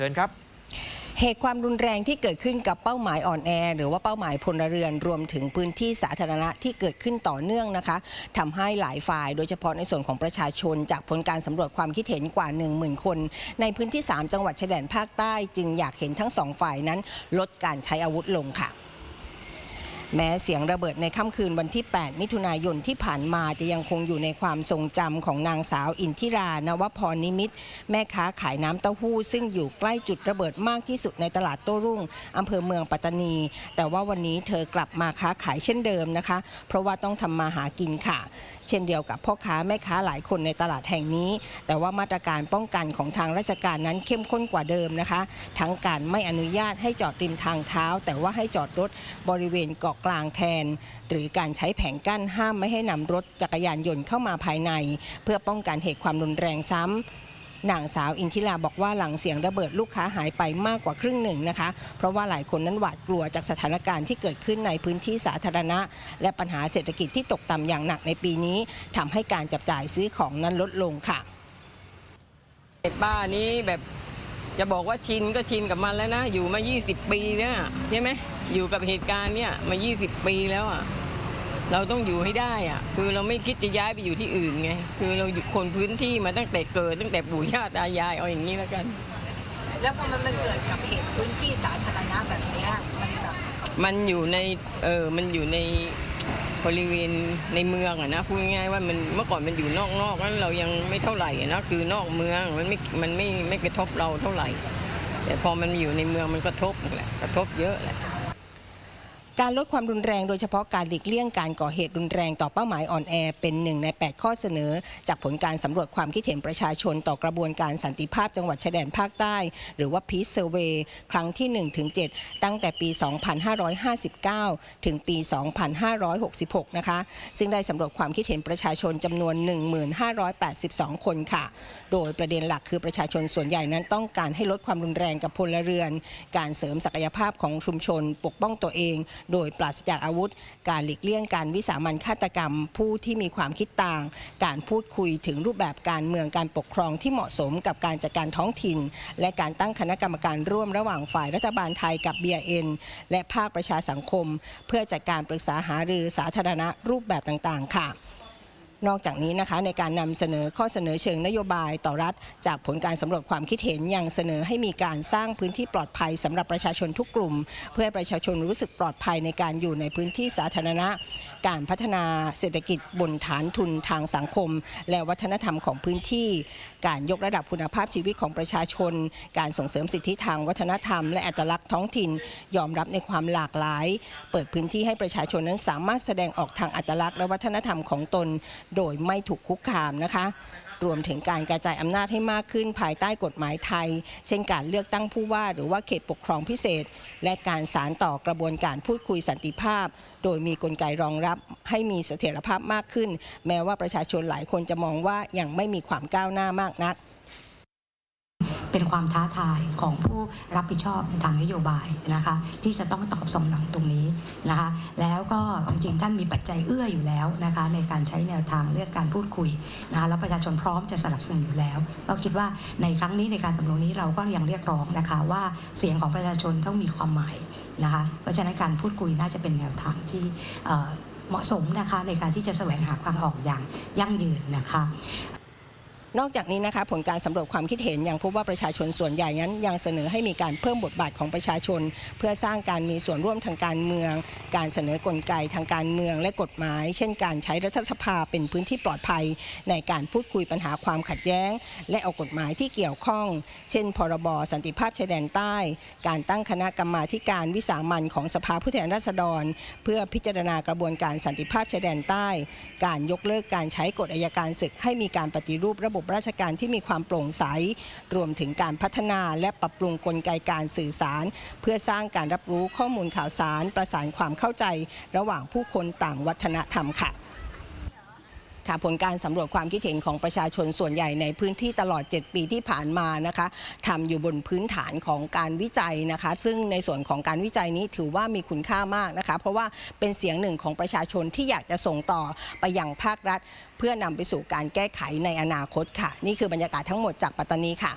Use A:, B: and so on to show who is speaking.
A: ชิญครับ
B: เหตุความรุนแรงที่เกิดขึ้นกับเป้าหมายอ่อนแอ หรือว่าเป้าหมายพลเรือนรวมถึงพื้นที่สาธารณะที่เกิดขึ้นต่อเนื่องนะคะทำให้หลายฝ่ายโดยเฉพาะในส่วนของประชาชน จากผลการสำรวจความคิดเห็นกว่า 10,000 คน ในพื้นที่ 3 จังหวัดชายแดนภาคใต้ จึงอยากเห็นทั้งสองฝ่ายนั้น ลดการใช้อาวุธลงค่ะ แม้เสียงระเบิดในค่ำคืนวันที่ 8 มิถุนายนที่ผ่านมาจะยังคงอยู่ในความทรงจำของนางสาวอินทิรานวพรนิมิต แม่ค้าขายน้ำเต้าหู้ ซึ่งอยู่ใกล้จุดระเบิดมากที่สุดในตลาดโต้รุ่งอำเภอเมืองปัตตานี แต่ว่าวันนี้เธอกลับมาค้าขายเช่นเดิมนะคะ เพราะว่าต้องทำมาหากินค่ะ เช่นเดียวกับพ่อค้าแม่ค้าหลายคนในตลาดแห่งนี้ แต่ว่ามาตรการป้องกันของทางราชการนั้นเข้มข้นกว่าเดิมนะคะ ทั้งการไม่อนุญาตให้จอดริมทางเท้า แต่ว่าให้จอดรถบริเวณเกาะกลางแทน หรือการใช้แผงกั้นห้ามไม่ให้นำรถจักรยานยนต์เข้ามาภายใน เพื่อป้องกันเหตุความรุนแรงซ้ำนางสาวอินทิราบอกว่าหลังเสียงระเบิดลูกค้าหายไปมากกว่าครึ่งหนึ่งนะคะ เพราะว่าหลายคนนั้นหวาดกลัวจากสถานการณ์ที่เกิดขึ้นในพื้นที่สาธารณะ และปัญหาเศรษฐกิจที่ตกต่ำอย่างหนักในปีนี้ทำให้การจับจ่ายซื้อของนั้นลดลงค่ะ
C: ป้านี้แบบ จะบอกว่าชินก็ชินกับมันแล้วนะ อยู่มา 20 ปีแล้วอะใช่ไหมอยู่กับเหตุการณ์เนี่ยมา 20 ปีแล้วอะเราต้องอยู่ให้ได้อะคือเราไม่คิดจะย้ายไปอยู่ที่อื่นไง คือเราอยู่คนพื้นที่มาตั้งแต่เกิดตั้งแต่ปู่ย่าตายายเอาอย่างนี้แล้วกัน
B: แล้วพอมันเกิดกับเหตุพื้นที่สาธารณะแบบนี้มันแบบ
C: มันอยู่ในเออมันอยู่ใน บริเวณในเมืองอะนะพูดง่ายๆว่ามันเมื่อก่อนมันอยู่นอกนอกนั้นเรายังไม่เท่าไหร่นะคือนอกเมืองมันไม่มันไม่ไม่กระทบเราเท่าไหร่ แต่พอมันอยู่ในเมืองมันกระทบแหละกระทบเยอะแหละ
B: การลดความรุนแรงโดยเฉพาะการหลีกเลี่ยงการก่อเหตุรุนแรงต่อเป้าหมายอ่อนแอ เป็นหนึ่งใน 8 ข้อเสนอ จากผลการสำรวจความคิดเห็นประชาชนต่อกระบวนการสันติภาพจังหวัดชายแดนภาคใต้ หรือว่า Peace Survey ครั้งที่ 1-7 ตั้งแต่ปี 2559 ถึงปี 2566 นะคะ ซึ่งได้สำรวจความคิดเห็นประชาชนจำนวน 1582 คนค่ะ โดยประเด็นหลักคือประชาชนส่วนใหญ่นั้นต้องการให้ลดความรุนแรงกับพลเรือน การเสริมศักยภาพของชุมชน ปกป้องตัวเองโดยปราศจากอาวุธ การหลีกเลี่ยงการวิสามันฆาตกรรม ผู้ที่มีความคิดต่าง การพูดคุยถึงรูปแบบการเมืองการปกครองที่เหมาะสมกับการจัดการท้องถิ่น และการตั้งคณะกรรมการร่วมระหว่างฝ่ายรัฐบาลไทยกับ BIN และภาคประชาสังคม เพื่อจัดการปรึกษาหารือสาธารณะรูปแบบต่างๆ ค่ะ นอกจากนี้นะคะในการนำเสนอข้อเสนอเชิงนโยบายต่อรัฐ จากผลการสำรวจความคิดเห็นยังเสนอให้มีการสร้างพื้นที่ปลอดภัยสำหรับประชาชนทุกกลุ่ม เพื่อประชาชนรู้สึกปลอดภัยในการอยู่ในพื้นที่สาธารณะ การพัฒนาเศรษฐกิจบนฐานทุนทางสังคม และวัฒนธรรมของพื้นที่ การยกระดับคุณภาพชีวิตของประชาชน การส่งเสริมสิทธิทางวัฒนธรรม และอัตลักษณ์ท้องถิ่น ยอมรับในความหลากหลาย เปิดพื้นที่ให้ประชาชนนั้นสามารถแสดงออกทางอัตลักษณ์และวัฒนธรรมของตนโดยไม่ถูกคุกคามนะคะ รวมถึงการกระจายอำนาจให้มากขึ้นภายใต้กฎหมายไทย เช่นการเลือกตั้งผู้ว่าหรือว่าเขตปกครองพิเศษ และการสารต่อกระบวนการพูดคุยสันติภาพ โดยมีกลไกรองรับให้มีเสถียรภาพมากขึ้น แม้ว่าประชาชนหลายคนจะมองว่ายังไม่มีความก้าวหน้ามากนัก
D: เป็นความท้าทายของผู้รับผิดชอบในทางนโยบายนะคะที่จะต้องตอบสนองตรงนี้นะคะแล้วก็จริงท่านมีปัจจัยเอื้ออยู่แล้วนะคะในการใช้แนวทางเรื่องการพูดคุยนะคะแล้วประชาชนพร้อมจะสนับสนุนอยู่แล้วเราคิดว่าในครั้งนี้ในการสำรวจนี้เราก็ยังเรียกร้องนะคะว่าเสียงของประชาชนต้องมีความหมายนะคะเพราะฉะนั้นการพูดคุยน่าจะเป็นแนวทางที่เหมาะสมนะคะในการที่จะแสวงหาทางออกอย่างยั่งยืนนะคะ
B: นอกจากนี้นะคะผลการสำรวจความคิดเห็นยังพบว่าประชาชนส่วนใหญ่นั้นยังเสนอให้มีการเพิ่มบทบาทของประชาชน เพื่อสร้างการมีส่วนร่วมทางการเมือง การเสนอกลไกทางการเมืองและกฎหมาย เช่น การใช้รัฐสภาเป็นพื้นที่ปลอดภัย ในการพูดคุยปัญหาความขัดแย้ง และออกกฎหมายที่เกี่ยวข้อง เช่น พรบสันติภาพชายแดนใต้ การตั้งคณะกรรมาการวิสามันของสภาผู้แทนราษฎร เพื่อพิจารณากระบวนการสันติภาพชายแดนใต้ การยกเลิกการใช้กฎอัยการศึกให้มีการปฏิรูประบบราชการที่มีความโปร่งใส รวมถึงการพัฒนาและปรับปรุงกลไกการสื่อสาร เพื่อสร้างการรับรู้ข้อมูลข่าวสาร ประสานความเข้าใจ ระหว่างผู้คนต่างวัฒนธรรมค่ะ ค่ะผลการสำรวจความคิดเห็นของประชาชนส่วนใหญ่ในพื้นที่ตลอด 7 ปีที่ผ่านมานะคะทำอยู่บนพื้นฐานของการวิจัยนะคะ ซึ่งในส่วนของการวิจัยนี้ถือว่ามีคุณค่ามากนะคะ เพราะว่าเป็นเสียงหนึ่งของประชาชนที่อยากจะส่งต่อไปยังภาครัฐ เพื่อนำไปสู่การแก้ไขในอนาคตค่ะ นี่คือบรรยากาศทั้งหมดจากปัตตานีค่ะ